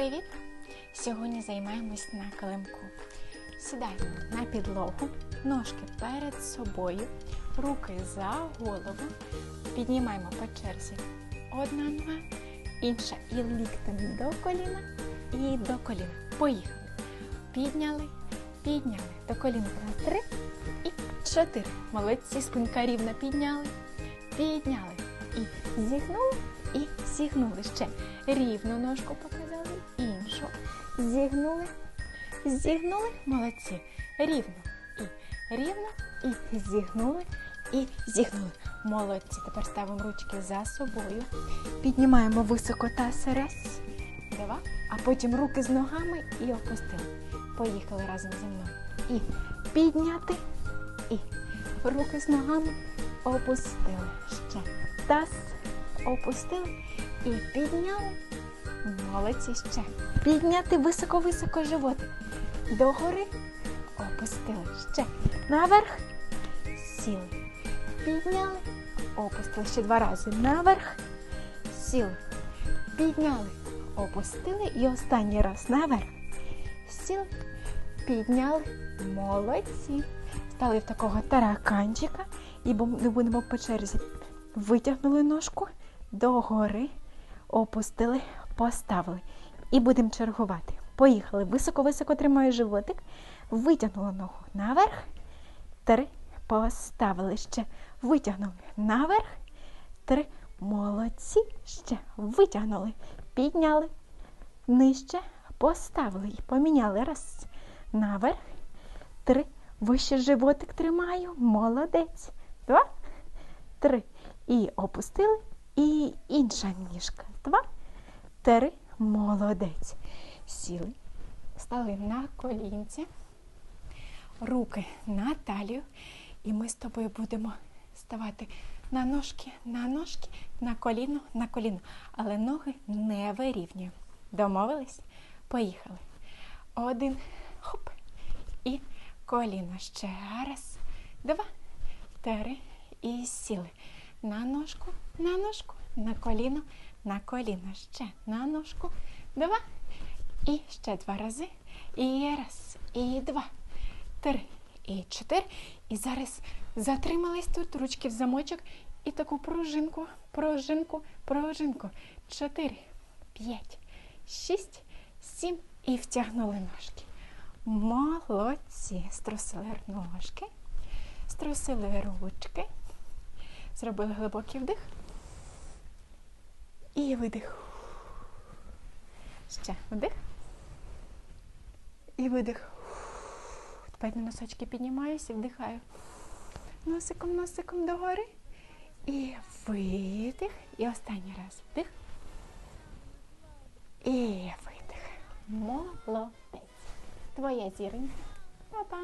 Привіт! Сьогодні займаємось на килимку. Сідаємо на підлогу, ножки перед собою, руки за голову. Піднімаємо по черзі одна нога, інша і ліктем до коліна і до коліна. Поїхали. Підняли, підняли до коліна на три і чотири. Молодці, спинка рівна підняли, підняли і зігнули, і зігнули ще. Рівну ножку. Зігнули, зігнули, молодці. Рівно і рівно, і зігнули, і зігнули. Молодці. Тепер ставимо ручки за собою. Піднімаємо високо таз раз, два, а потім руки з ногами і опустили. Поїхали разом зі мною. І підняти, і руки з ногами опустили. Ще таз опустили і підняли. Молодці ще. Підняти високо-високо животик. Догори опустили. Ще. Наверх. Сіли. Підняли. Опустили. Ще два рази. Наверх. Сіли. Підняли. Опустили. І останній раз. Наверх. Сіли. Підняли. Молодці. Стали в такого тараканчика. І будемо по черзі. Витягнули ножку догори, опустили, поставили. І будемо чергувати. Поїхали. Високо-високо тримаю животик. Витягнула ногу наверх. Три. Поставили ще. Витягнули наверх. Три. Молодці. Ще. Витягнули. Підняли. Нижче. Поставили. І поміняли. Раз. Наверх. Три. Вище животик тримаю. Молодець. Два. Три. І опустили. І інша ніжка. Два. Три. Молодець. Сіли. Стали на колінці. Руки на талію. І ми з тобою будемо ставати на ножки, на ножки, на коліно, на коліно. Але ноги не вирівнюємо. Домовились? Поїхали. Один. Хоп. І коліно. Ще раз. Два. Три. І сіли. На ножку, на ножку, на коліно, на коліно. Ще на ножку. Два. І ще два рази. І раз. І два. Три. І чотири. І зараз затримались тут, ручки в замочок. І таку пружинку, пружинку, пружинку. Чотири, п'ять, шість, сім. І втягнули ножки. Молодці. Струсили ножки. Струсили ручки. Зробили глибокий вдих. І видих. Ще вдих. І видих. Тепер на носочки піднімаюся і вдихаю. Носиком, носиком догори. І видих. І останній раз вдих. І видих. Молодець. Твоя зіронька. Па-па.